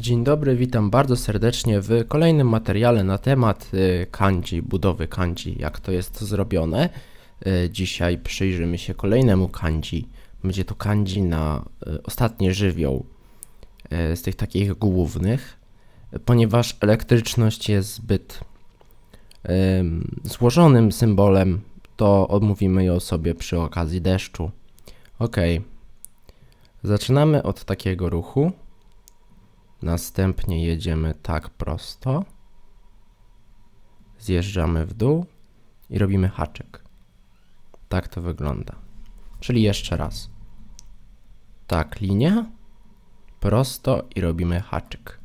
Dzień dobry, witam bardzo serdecznie w kolejnym materiale na temat y, kanji, budowy kanji, jak to jest zrobione. Y, Dzisiaj przyjrzymy się kolejnemu kanji. Będzie to kanji na y, ostatni żywioł z tych takich głównych, ponieważ elektryczność jest zbyt ym, złożonym symbolem, to omówimy ją sobie przy okazji deszczu. Ok. Zaczynamy od takiego ruchu. Następnie jedziemy tak prosto. Zjeżdżamy w dół i robimy haczyk. Tak to wygląda. Czyli jeszcze raz. Tak, linia, prosto i robimy haczyk.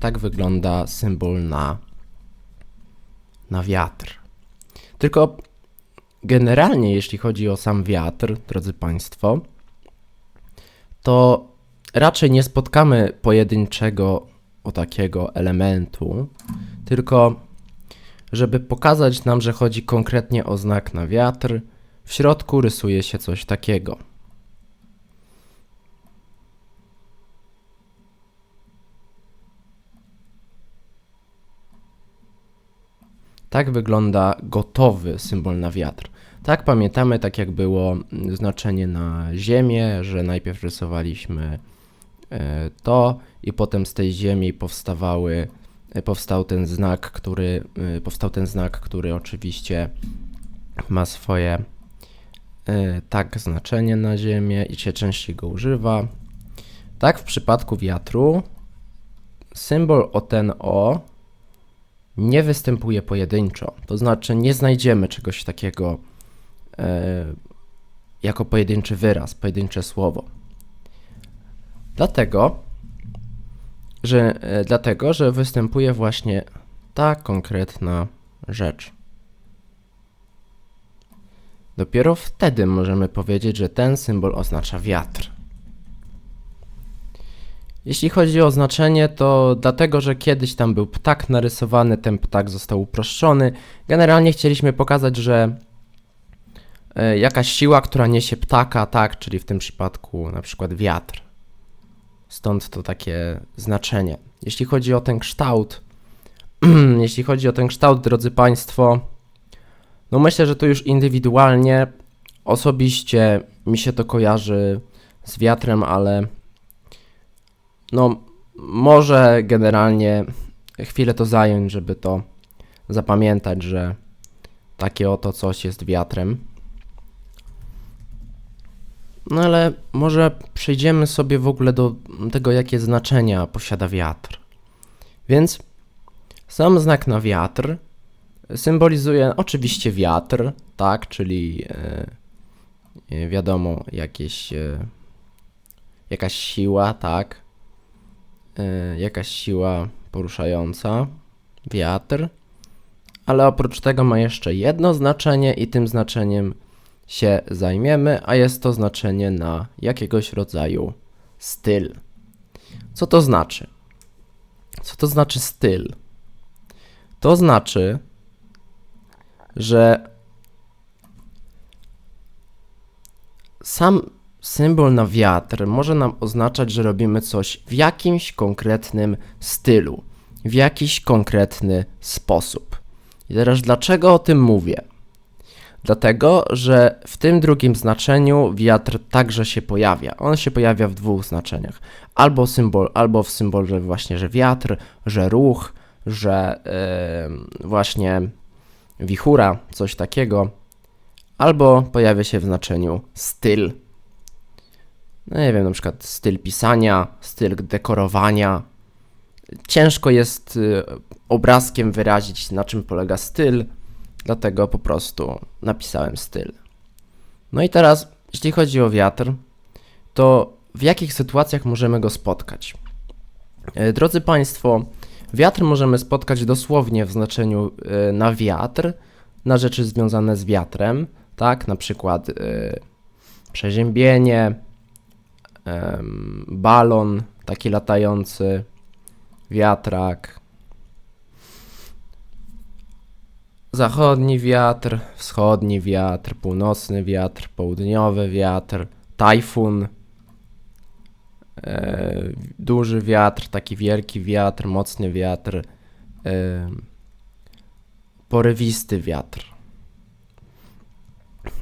Tak wygląda symbol na, na wiatr. Tylko generalnie, jeśli chodzi o sam wiatr, drodzy Państwo, to raczej nie spotkamy pojedynczego o takiego elementu, tylko żeby pokazać nam, że chodzi konkretnie o znak na wiatr, w środku rysuje się coś takiego. Tak wygląda gotowy symbol na wiatr. Tak pamiętamy, tak jak było znaczenie na Ziemię, że najpierw rysowaliśmy to i potem z tej ziemi powstawały, e, powstał ten znak, który, e, powstał ten znak, który oczywiście ma swoje e, tak znaczenie na ziemię i się częściej go używa. Tak w przypadku wiatru symbol o ten o nie występuje pojedynczo. To znaczy nie znajdziemy czegoś takiego e, jako pojedynczy wyraz, pojedyncze słowo. Dlatego, że, e, dlatego, że występuje właśnie ta konkretna rzecz. Dopiero wtedy możemy powiedzieć, że ten symbol oznacza wiatr. Jeśli chodzi o znaczenie, to dlatego, że kiedyś tam był ptak narysowany, ten ptak został uproszczony. Generalnie chcieliśmy pokazać, że e, jakaś siła, która niesie ptaka, tak, czyli w tym przypadku na przykład wiatr. Stąd to takie znaczenie. Jeśli chodzi o ten kształt, jeśli chodzi o ten kształt, drodzy Państwo, no myślę, że to już indywidualnie, osobiście mi się to kojarzy z wiatrem, ale no może generalnie chwilę to zająć, żeby to zapamiętać, że takie oto coś jest wiatrem. No ale może przejdziemy sobie w ogóle do tego, jakie znaczenia posiada wiatr. Więc sam znak na wiatr symbolizuje oczywiście wiatr, tak, czyli e, e, wiadomo, jakieś, e, jakaś siła, tak, e, jakaś siła poruszająca, wiatr, ale oprócz tego ma jeszcze jedno znaczenie i tym znaczeniem się zajmiemy, a jest to znaczenie na jakiegoś rodzaju styl. Co to znaczy? Co to znaczy styl? To znaczy, że sam symbol na wiatr może nam oznaczać, że robimy coś w jakimś konkretnym stylu, w jakiś konkretny sposób. I teraz dlaczego o tym mówię? Dlatego, że w tym drugim znaczeniu wiatr także się pojawia. On się pojawia w dwóch znaczeniach. Albo symbol, albo w symbolu właśnie, że wiatr, że ruch, że yy, właśnie wichura, coś takiego. Albo pojawia się w znaczeniu styl. No nie wiem, na przykład styl pisania, styl dekorowania. Ciężko jest y, obrazkiem wyrazić, na czym polega styl dlatego po prostu napisałem styl. No i teraz, jeśli chodzi o wiatr, to w jakich sytuacjach możemy go spotkać? E, Drodzy Państwo, wiatr możemy spotkać dosłownie w znaczeniu e, na wiatr, na rzeczy związane z wiatrem, tak? Na przykład e, przeziębienie, balon taki latający, wiatrak, Zachodni wiatr, wschodni wiatr, północny wiatr, południowy wiatr, tajfun, e, duży wiatr, taki wielki wiatr, mocny wiatr, e, porywisty wiatr.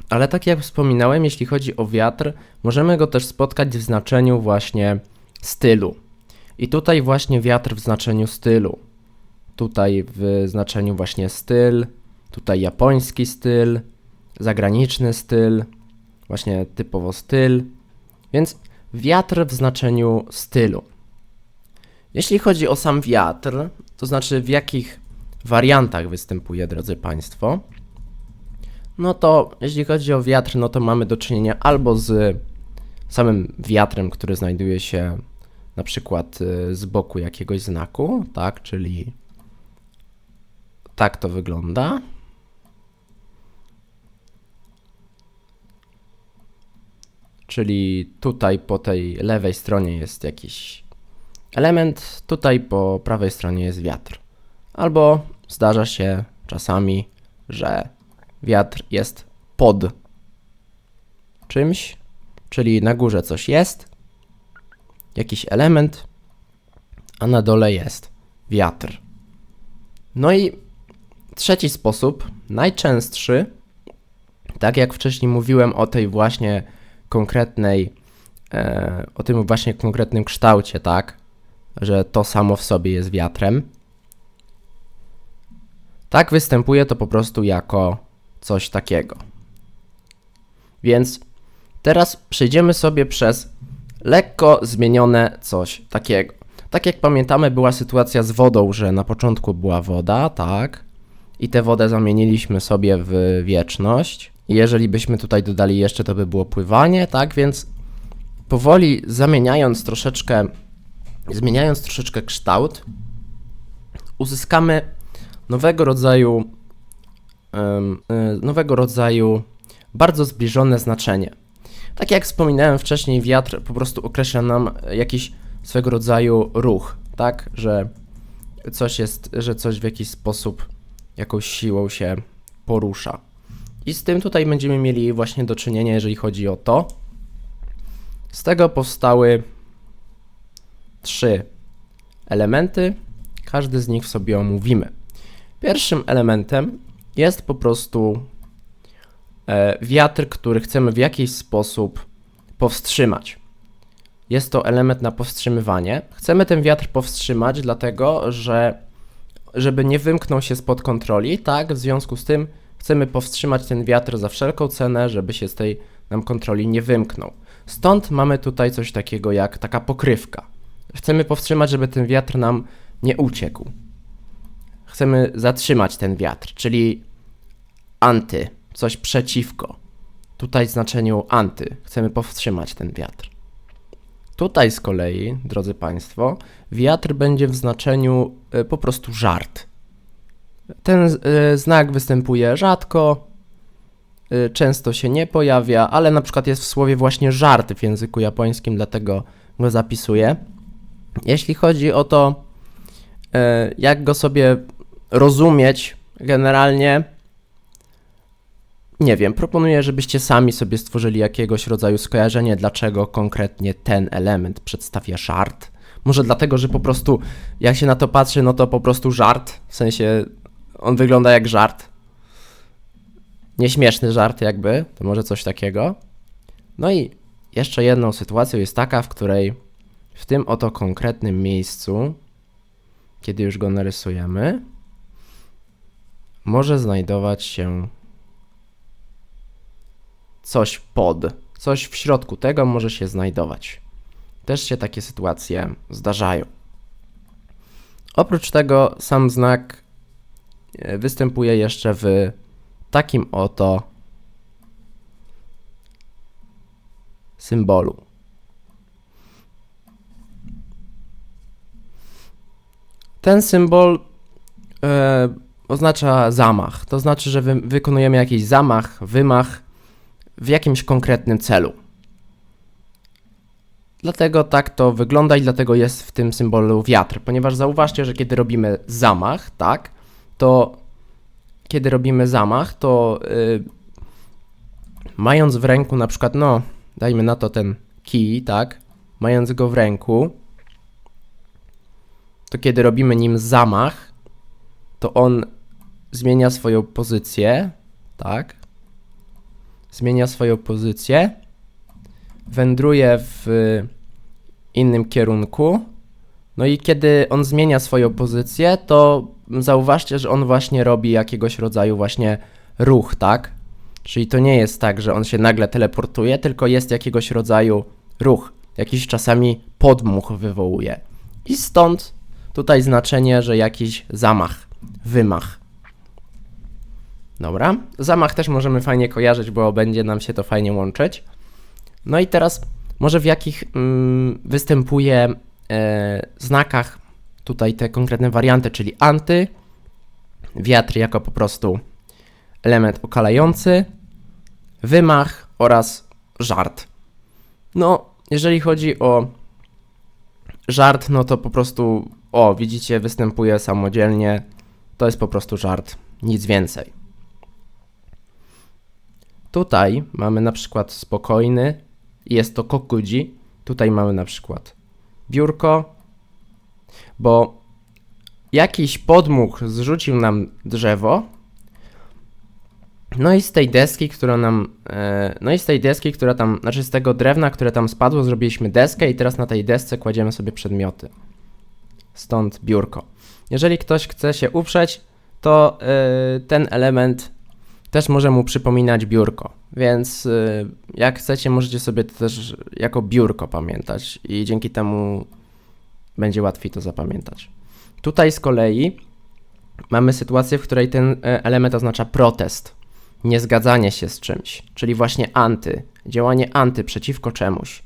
Ale tak jak wspominałem, jeśli chodzi o wiatr, możemy go też spotkać w znaczeniu właśnie stylu. I tutaj właśnie wiatr w znaczeniu stylu. Tutaj w znaczeniu właśnie styl, tutaj japoński styl, zagraniczny styl, właśnie typowo styl. Więc wiatr w znaczeniu stylu. Jeśli chodzi o sam wiatr, to znaczy w jakich wariantach występuje, drodzy Państwo, no to jeśli chodzi o wiatr, no to mamy do czynienia albo z samym wiatrem, który znajduje się na przykład y, z boku jakiegoś znaku, tak, czyli tak to wygląda. Czyli tutaj po tej lewej stronie jest jakiś element, tutaj po prawej stronie jest wiatr. Albo zdarza się czasami, że wiatr jest pod czymś, czyli na górze coś jest, jakiś element, a na dole jest wiatr. No i trzeci sposób, najczęstszy, tak jak wcześniej mówiłem o tej właśnie konkretnej, e, o tym właśnie konkretnym kształcie, tak, że to samo w sobie jest wiatrem. Tak występuje to po prostu jako coś takiego. Więc teraz przejdziemy sobie przez lekko zmienione coś takiego. Tak jak pamiętamy, była sytuacja z wodą, że na początku była woda, tak, i tę wodę zamieniliśmy sobie w wieczność. Jeżeli byśmy tutaj dodali jeszcze, to by było pływanie, tak, więc powoli zamieniając troszeczkę, zmieniając troszeczkę kształt, uzyskamy nowego rodzaju Y, nowego rodzaju bardzo zbliżone znaczenie. Tak jak wspominałem wcześniej, wiatr po prostu określa nam jakiś swego rodzaju ruch, tak, że coś jest, że coś w jakiś sposób jakąś siłą się porusza. I z tym tutaj będziemy mieli właśnie do czynienia, jeżeli chodzi o to. Z tego powstały trzy elementy. Każdy z nich sobie omówimy. Pierwszym elementem jest po prostu e, wiatr, który chcemy w jakiś sposób powstrzymać. Jest to element na powstrzymywanie. Chcemy ten wiatr powstrzymać, dlatego że żeby nie wymknął się spod kontroli, tak? W związku z tym chcemy powstrzymać ten wiatr za wszelką cenę, żeby się z tej nam kontroli nie wymknął. Stąd mamy tutaj coś takiego jak taka pokrywka. Chcemy powstrzymać, żeby ten wiatr nam nie uciekł chcemy zatrzymać ten wiatr, czyli anty, coś przeciwko. Tutaj w znaczeniu anty, chcemy powstrzymać ten wiatr. Tutaj z kolei, drodzy Państwo, wiatr będzie w znaczeniu y, po prostu żart. Ten y, znak występuje rzadko, y, często się nie pojawia, ale na przykład jest w słowie właśnie żart w języku japońskim, dlatego go zapisuję. Jeśli chodzi o to, jak go sobie rozumieć generalnie. Nie wiem, proponuję, żebyście sami sobie stworzyli jakiegoś rodzaju skojarzenie, dlaczego konkretnie ten element przedstawia żart. Może dlatego, że po prostu jak się na to patrzy, no to po prostu żart, w sensie on wygląda jak żart. Nieśmieszny żart jakby, to może coś takiego. No i jeszcze jedną sytuacją jest taka, w której w tym oto konkretnym miejscu, kiedy już go narysujemy, może znajdować się coś pod, coś w środku tego może się znajdować. Też się takie sytuacje zdarzają. Oprócz tego sam znak występuje jeszcze w takim oto symbolu. Ten symbol e, oznacza zamach. To znaczy, że wy wykonujemy jakiś zamach, wymach w jakimś konkretnym celu. Dlatego tak to wygląda i dlatego jest w tym symbolu wiatr, ponieważ zauważcie, że kiedy robimy zamach, tak, to kiedy robimy zamach, to yy, mając w ręku na przykład, no, dajmy na to ten kij, tak, mając go w ręku, to kiedy robimy nim zamach, to on zmienia swoją pozycję, tak? Zmienia swoją pozycję, wędruje w innym kierunku. No i kiedy on zmienia swoją pozycję, to zauważcie, że on właśnie robi jakiegoś rodzaju właśnie ruch, tak? Czyli to nie jest tak, że on się nagle teleportuje, tylko jest jakiegoś rodzaju ruch. Jakiś czasami podmuch wywołuje. I stąd tutaj znaczenie, że jakiś zamach, wymach. Dobra, zamach też możemy fajnie kojarzyć, bo będzie nam się to fajnie łączyć. No i teraz może w jakich mm, występuje e, znakach tutaj te konkretne warianty, czyli anty, wiatr jako po prostu element okalający, wymach oraz żart. No, jeżeli chodzi o żart, no to po prostu, o, widzicie, występuje samodzielnie. To jest po prostu żart, nic więcej. Tutaj mamy na przykład spokojny, jest to kokudzi. Tutaj mamy na przykład biurko, bo jakiś podmuch zrzucił nam drzewo, no i z tej deski, która nam, e, no i z tej deski, która tam, znaczy z tego drewna, które tam spadło, zrobiliśmy deskę i teraz na tej desce kładziemy sobie przedmioty. Stąd biurko. Jeżeli ktoś chce się uprzeć, to e, ten element też może mu przypominać biurko. Więc y, jak chcecie, możecie sobie to też jako biurko pamiętać i dzięki temu będzie łatwiej to zapamiętać. Tutaj z kolei mamy sytuację, w której ten e, element oznacza protest, niezgadzanie się z czymś, czyli właśnie anty, działanie anty przeciwko czemuś.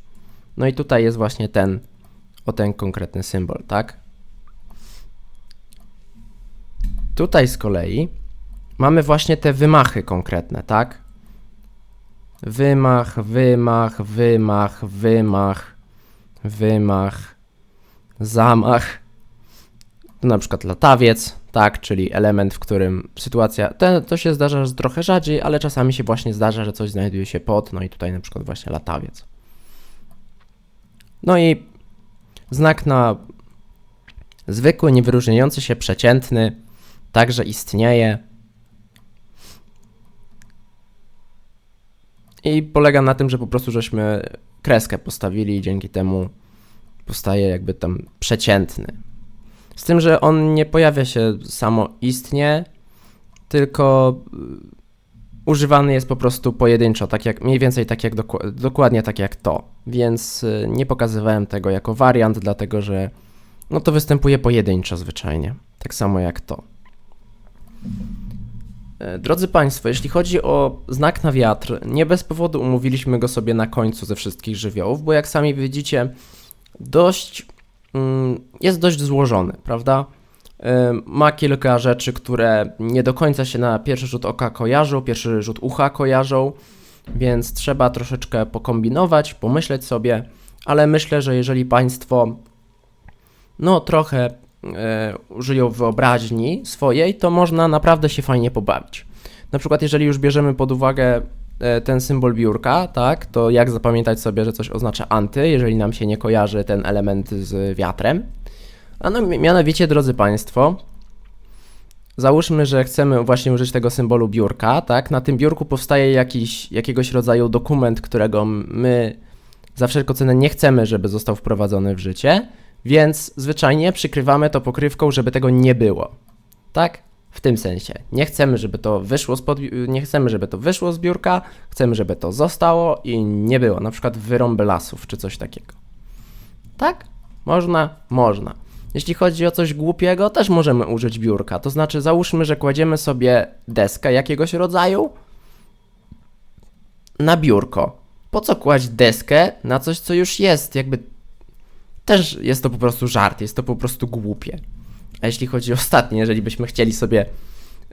No i tutaj jest właśnie ten, o ten konkretny symbol, tak? Tutaj z kolei mamy właśnie te wymachy konkretne, tak? Wymach, wymach, wymach, wymach, wymach, zamach. Na przykład latawiec, tak, czyli element, w którym sytuacja, te, to się zdarza trochę rzadziej, ale czasami się właśnie zdarza, że coś znajduje się pod, no i tutaj na przykład właśnie latawiec. No i znak na zwykły, niewyróżniający się, przeciętny, także istnieje. I polega na tym, że po prostu żeśmy kreskę postawili i dzięki temu powstaje jakby tam przeciętny. Z tym, że on nie pojawia się samoistnie, tylko y, używany jest po prostu pojedynczo, tak jak, mniej więcej tak jak doku, dokładnie tak jak to. Więc y, nie pokazywałem tego jako wariant, dlatego że no to występuje pojedynczo zwyczajnie. Tak samo jak to. E, drodzy Państwo, jeśli chodzi o znak na wiatr, nie bez powodu umówiliśmy go sobie na końcu ze wszystkich żywiołów, bo jak sami widzicie, dość mm, jest dość złożony, prawda? Ma kilka rzeczy, które nie do końca się na pierwszy rzut oka kojarzą, pierwszy rzut ucha kojarzą, więc trzeba troszeczkę pokombinować, pomyśleć sobie, ale myślę, że jeżeli Państwo no trochę e, użyją wyobraźni swojej, to można naprawdę się fajnie pobawić. Na przykład, jeżeli już bierzemy pod uwagę ten symbol biurka, tak, to jak zapamiętać sobie, że coś oznacza anty, jeżeli nam się nie kojarzy ten element z wiatrem? A no, mianowicie, drodzy Państwo, załóżmy, że chcemy właśnie użyć tego symbolu biurka, tak? Na tym biurku powstaje jakiś, jakiegoś rodzaju dokument, którego my za wszelką cenę nie chcemy, żeby został wprowadzony w życie, więc zwyczajnie przykrywamy to pokrywką, żeby tego nie było. Tak? W tym sensie. Nie chcemy, żeby to wyszło spod, nie chcemy, żeby to wyszło z biurka, chcemy, żeby to zostało i nie było. Na przykład wyrąby lasów czy coś takiego. Tak? Można? Można. Jeśli chodzi o coś głupiego, też możemy użyć biurka. To znaczy, załóżmy, że kładziemy sobie deskę jakiegoś rodzaju na biurko. Po co kłaść deskę na coś, co już jest? Jakby też jest to po prostu żart, jest to po prostu głupie. A jeśli chodzi o ostatnie, jeżeli byśmy chcieli sobie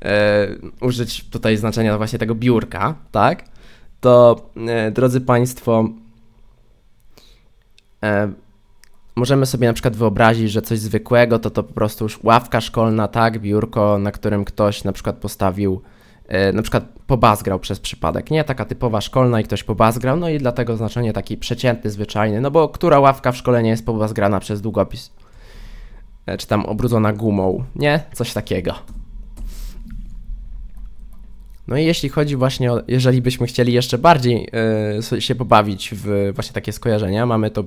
e, użyć tutaj znaczenia właśnie tego biurka, tak, to e, drodzy Państwo, e, możemy sobie na przykład wyobrazić, że coś zwykłego to to po prostu już ławka szkolna, tak, biurko, na którym ktoś na przykład postawił e, na przykład pobazgrał przez przypadek, nie? Taka typowa szkolna i ktoś pobazgrał, no i dlatego znaczenie taki przeciętny, zwyczajny, no bo która ławka w szkole nie jest pobazgrana przez długopis? E, Czy tam obrudzona gumą, nie? Coś takiego. No i jeśli chodzi właśnie o, jeżeli byśmy chcieli jeszcze bardziej so- się pobawić w właśnie takie skojarzenia, mamy to,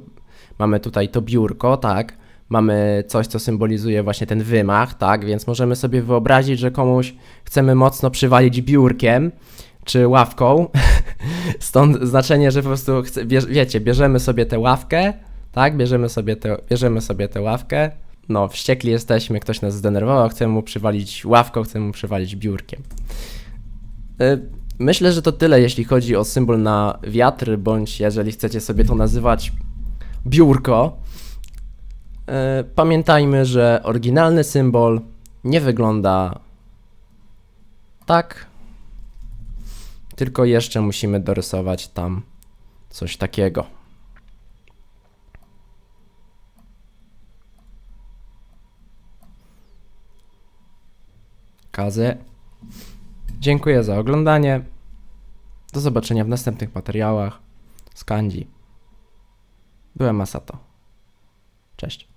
mamy tutaj to biurko, tak, mamy coś, co symbolizuje właśnie ten wymach, tak, więc możemy sobie wyobrazić, że komuś chcemy mocno przywalić biurkiem czy ławką, stąd znaczenie, że po prostu, chce, wiecie, bierzemy sobie tę ławkę, tak, bierzemy sobie, tę, bierzemy sobie tę ławkę, no, wściekli jesteśmy, ktoś nas zdenerwował, chcemy mu przywalić ławką, chcemy mu przywalić biurkiem. Y, Myślę, że to tyle, jeśli chodzi o symbol na wiatr, bądź jeżeli chcecie sobie to nazywać biurko. Y, Pamiętajmy, że oryginalny symbol nie wygląda tak, tylko jeszcze musimy dorysować tam coś takiego. Dziękuję za oglądanie. Do zobaczenia w następnych materiałach z Kanji. Byłem Masato. Cześć.